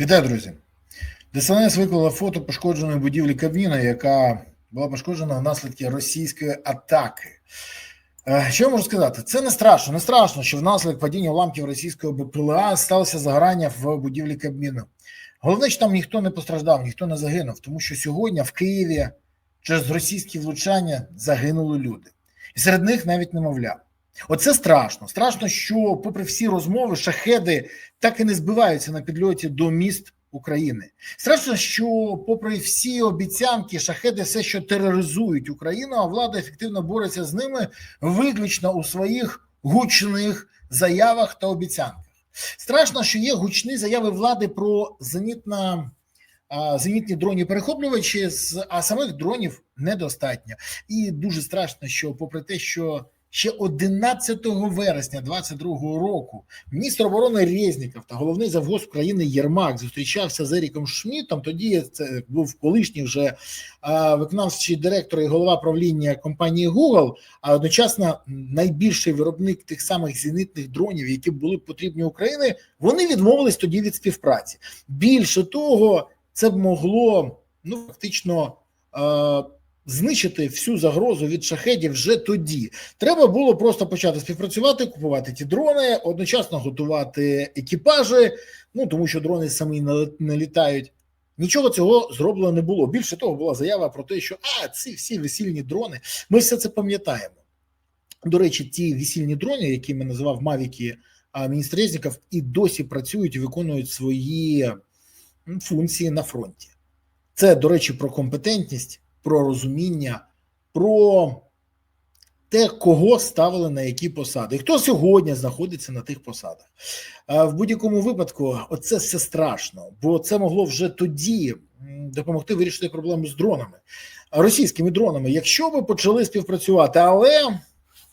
Вітаю, друзі. ДСНС виклала фото пошкодженої будівлі Кабміна, яка була пошкоджена внаслідки російської атаки. Е, Що я можу сказати? Це не страшно. Не страшно, що внаслідок падіння уламків російського БПЛА сталося загорання в будівлі Кабміну. Головне, що там ніхто не постраждав, ніхто не загинув, тому що сьогодні в Києві через російські влучання загинули люди, і серед них навіть немовля. Оце страшно. Страшно, що, попри всі розмови, шахеди так і не збиваються на підльоті до міст України. Страшно, що, попри всі обіцянки, шахеди все ще тероризують Україну, а влада ефективно бореться з ними виключно у своїх гучних заявах та обіцянках. Страшно, що є гучні заяви влади про зенітна. Зенітні дроні перехоплювачі, а самих дронів недостатньо. І дуже страшно, що, попри те, що ще 11 вересня 2022 року міністр оборони Резніков та головний завгосп країни Єрмак зустрічався з Еріком Шмітом. Тоді це був колишній вже виконавчий директор і голова правління компанії Google, а одночасно найбільший виробник тих самих зенітних дронів, які були потрібні Україні. Вони відмовились тоді від співпраці. Більше того, це б могло ну фактично. Знищити всю загрозу від шахедів вже тоді. Треба було просто почати співпрацювати, купувати ті дрони, одночасно готувати екіпажі. Ну тому що дрони самі не, літають. Нічого цього зроблено не було. Більше того, була заява про те, що а ці всі весільні дрони. Ми все це пам'ятаємо. До речі, ті весільні дрони, які ми називав Мавіки, міністр Резніков, і досі працюють і виконують свої функції на фронті. Це, до речі, про компетентність, про розуміння, про те, кого ставили на які посади, і хто сьогодні знаходиться на тих посадах. В будь-якому випадку, оце все страшно, бо це могло вже тоді допомогти вирішити проблему з дронами, російськими дронами, якщо би почали співпрацювати, але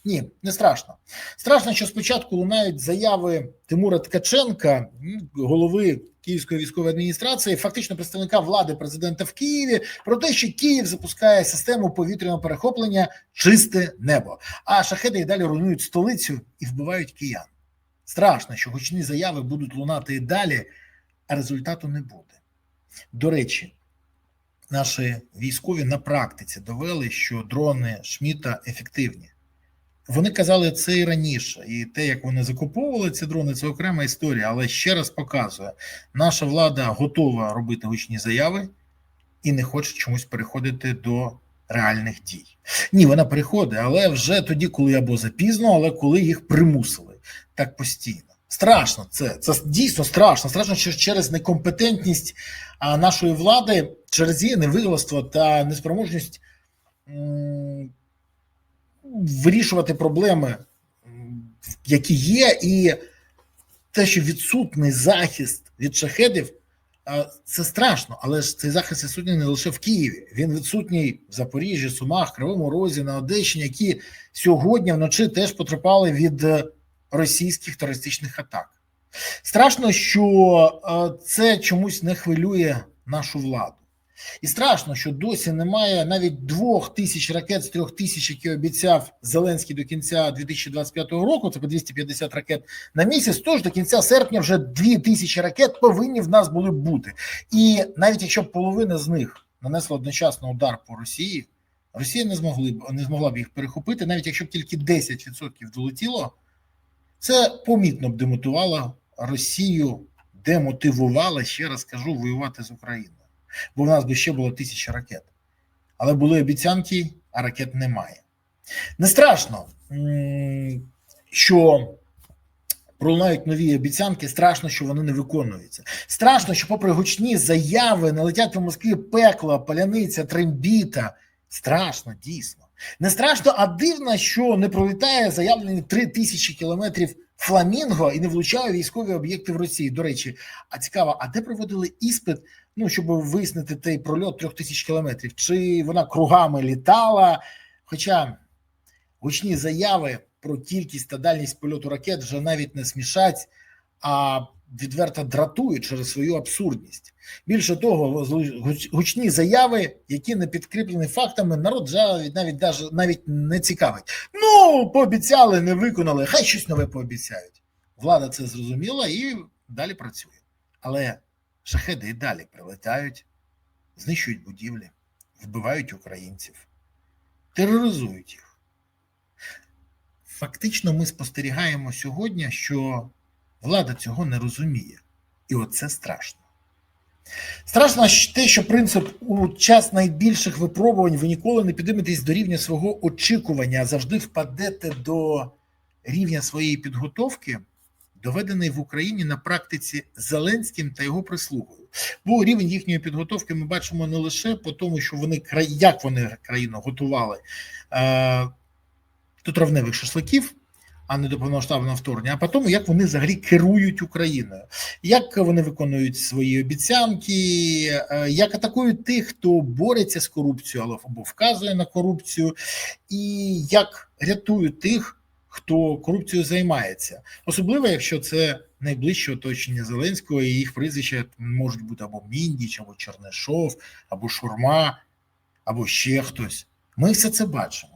ні, не страшно. Страшно, що спочатку лунають заяви Тимура Ткаченка, голови Київської військової адміністрації, фактично представника влади президента в Києві, про те, що Київ запускає систему повітряного перехоплення чисте небо. А шахеди й далі руйнують столицю і вбивають киян. Страшно, що гучні заяви будуть лунати і далі, а результату не буде. До речі, наші військові на практиці довели, що дрони Шміта ефективні. Вони казали це і раніше, і те, як вони закуповували ці дрони, це окрема історія. Але ще раз показує, наша влада готова робити гучні заяви і не хоче чомусь переходити до реальних дій. Ні, вона приходить, але вже тоді, коли або запізно, але коли їх примусили так постійно. Страшно це. Це дійсно страшно. Страшно, що через некомпетентність нашої влади, через її невигластво та неспроможність вирішувати проблеми, які є, і те, що відсутний захист від шахедів, це страшно, але ж цей захист відсутній не лише в Києві. Він відсутній в Запоріжжі, Сумах, Кривому Розі, на Одещині, які сьогодні вночі теж потерпали від е, російських терористичних атак. Страшно, що е, це чомусь не хвилює нашу владу. І страшно, що досі немає навіть двох тисяч ракет з трьох тисяч, які обіцяв Зеленський до кінця 2025 року. Це по 250 ракет на місяць. Тож до кінця серпня вже дві тисячі ракет повинні в нас були бути. І навіть якщо б половина з них нанесла одночасно удар по Росії, Росія не змогли б не змогла б їх перехопити, навіть якщо б тільки 10% долетіло, це помітно б демотивувало Росію, демотивувало, ще раз кажу, воювати з Україною. Бо в нас би ще було тисяча ракет. Але були обіцянки, а ракет немає. Не страшно, що пролунають нові обіцянки, страшно, що вони не виконуються. Страшно, що, попри гучні заяви, не летять по Москві пекло, паляниця, трембіта. Страшно, дійсно. Не страшно, а дивно, що не пролітає заявлені 3 тисячі кілометрів фламінго і не влучає військові об'єкти в Росії. До речі, а цікаво, а де проводили іспит, ну щоб вияснити той прольот трьох тисяч кілометрів? Чи вона кругами літала? Хоча гучні заяви про кількість та дальність польоту ракет вже навіть не смішать, а відверто дратують через свою абсурдність. Більше того, гучні заяви, які не підкріплені фактами, народ вже навіть, навіть не цікавить. Ну, пообіцяли, не виконали, хай щось нове пообіцяють. Влада це зрозуміла і далі працює. Але шахеди і далі прилетають, знищують будівлі, вбивають українців, тероризують їх. Фактично, ми спостерігаємо сьогодні, що влада цього не розуміє. І оце страшно. Страшно те, що принцип у час найбільших випробувань ви ніколи не підійметесь до рівня свого очікування, а завжди впадете до рівня своєї підготовки, доведений в Україні на практиці Зеленським та його прислугою. Бо рівень їхньої підготовки ми бачимо не лише по тому, що вони як вони країну готували е, до травневих шашликів а не до повноштабного вторгнення, а по тому, як вони взагалі керують Україною, як вони виконують свої обіцянки, е, як атакують тих, хто бореться з корупцією або вказує на корупцію, і як рятують тих, хто корупцією займається, особливо якщо це найближче оточення Зеленського, і їх прізвища можуть бути або Міндіч, або Чернешов, або Шурма, або ще хтось. Ми все це бачимо.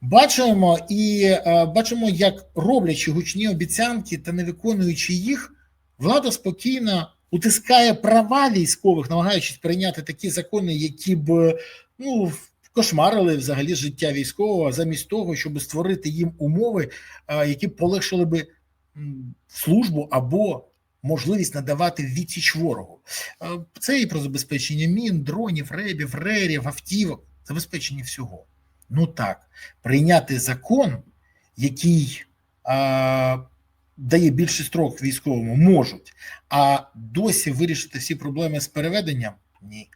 Бачимо і е, бачимо, як роблячи гучні обіцянки та не виконуючи їх, влада спокійно утискає права військових, намагаючись прийняти такі закони, які б ну кошмарили взагалі життя військового, замість того, щоб створити їм умови, е, які полегшили би службу або можливість надавати відсіч ворогу. Е, це і про забезпечення мін, дронів, ребів, рерів, автівок, забезпечення всього. Ну так, прийняти закон, який а, дає більший строк військовому, можуть, а досі вирішити всі проблеми з переведенням ні.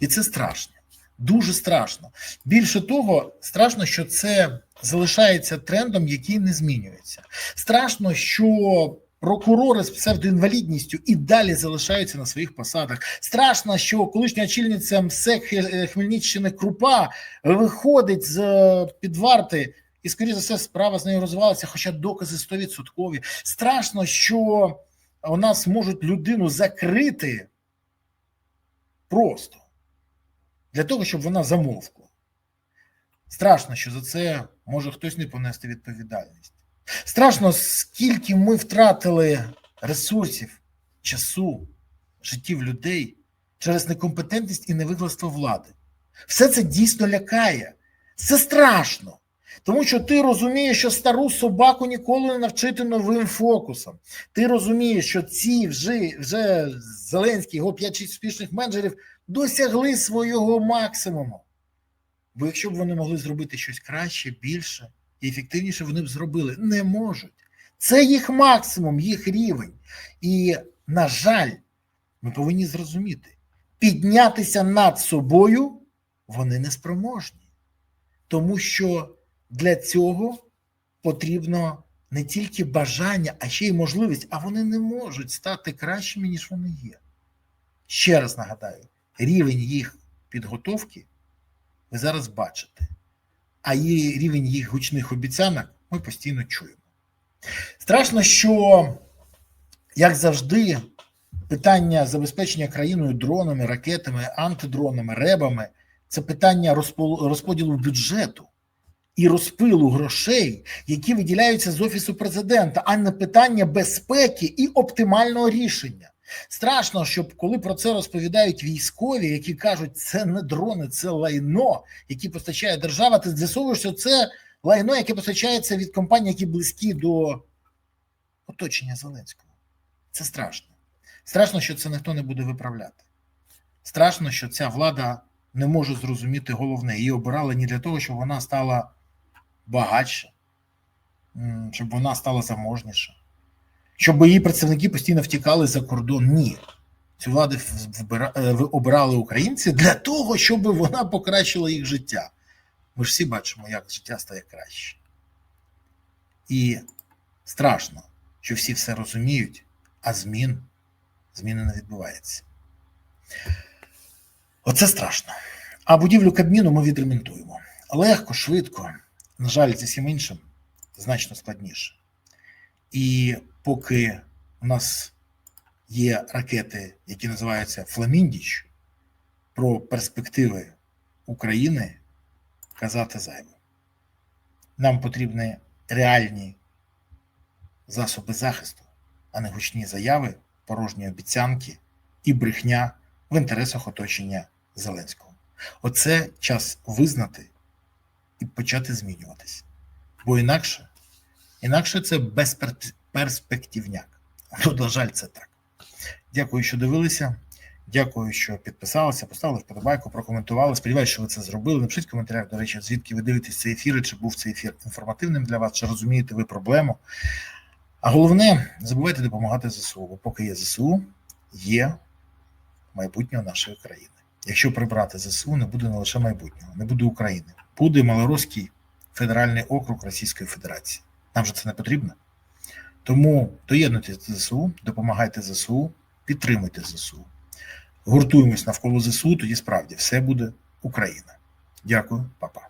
І це страшно, дуже страшно. Більше того, страшно, що це залишається трендом, який не змінюється. Страшно, що. Прокурори з псевдоінвалідністю і далі залишаються на своїх посадах. Страшно, що колишня очільниця МСЕК Хмельниччини Крупа виходить з е, під варти, і, скоріше за все, справа з нею розвивалася, хоча докази 100%. Страшно, що у нас можуть людину закрити просто для того, щоб вона замовкла. Страшно, що за це може хтось не понести відповідальність. Страшно, скільки ми втратили ресурсів, часу, життів людей через некомпетентність і невигластво влади. Все це дійсно лякає. Це страшно. Тому що ти розумієш, що стару собаку ніколи не навчити новим фокусом. Ти розумієш, що ці вже вже Зеленський, його 5-6 успішних менеджерів досягли свого максимуму. Бо якщо б вони могли зробити щось краще, більше, і ефективніше вони б зробили. Не можуть. Це їх максимум, їх рівень. І, на жаль, ми повинні зрозуміти, піднятися над собою вони не спроможні. Тому що для цього потрібно не тільки бажання, а ще й можливість, а вони не можуть стати кращими, ніж вони є. Ще раз нагадаю, рівень їх підготовки ви зараз бачите а її рівень їх гучних обіцянок ми постійно чуємо. Страшно, що, як завжди, питання забезпечення країною дронами, ракетами, антидронами, ребами це питання розподілу бюджету і розпилу грошей, які виділяються з офісу президента, а не питання безпеки і оптимального рішення. Страшно, щоб коли про це розповідають військові, які кажуть, це не дрони, це лайно, які постачає держава. Ти з'ясовуєш, що це лайно, яке постачається від компаній, які близькі до оточення Зеленського. Це страшно. Страшно, що це ніхто не буде виправляти. Страшно, що ця влада не може зрозуміти головне. Її обирали не для того, щоб вона стала багатша, щоб вона стала заможніша щоб її представники постійно втікали за кордон. Ні. Цю владу е, обирали українці для того, щоб вона покращила їх життя. Ми ж всі бачимо, як життя стає краще. І страшно, що всі все розуміють, а змін зміни не відбувається. Оце страшно. А будівлю Кабміну ми відремонтуємо. Легко, швидко, на жаль, зі всім іншим значно складніше. І поки у нас є ракети, які називаються Фламіндіч, про перспективи України казати зайве. Нам потрібні реальні засоби захисту, а не гучні заяви, порожні обіцянки і брехня в інтересах оточення Зеленського. Оце час визнати і почати змінюватись. Бо інакше, інакше це безперспективняк. Ну, на жаль, це так. Дякую, що дивилися. Дякую, що підписалися, поставили вподобайку, прокоментували. Сподіваюся, що ви це зробили. Напишіть в коментарях, до речі, звідки ви дивитесь цей ефір, чи був цей ефір інформативним для вас, чи розумієте ви проблему. А головне, забувайте допомагати ЗСУ, бо поки є ЗСУ, є майбутнє нашої країни. Якщо прибрати ЗСУ, не буде не лише майбутнього, не буде України. Буде Малоросський федеральний округ Російської Федерації. Нам же це не потрібно. Тому доєднуйтесь до ЗСУ, допомагайте ЗСУ, підтримуйте ЗСУ. Гуртуємось навколо ЗСУ, тоді справді все буде Україна. Дякую, па-па.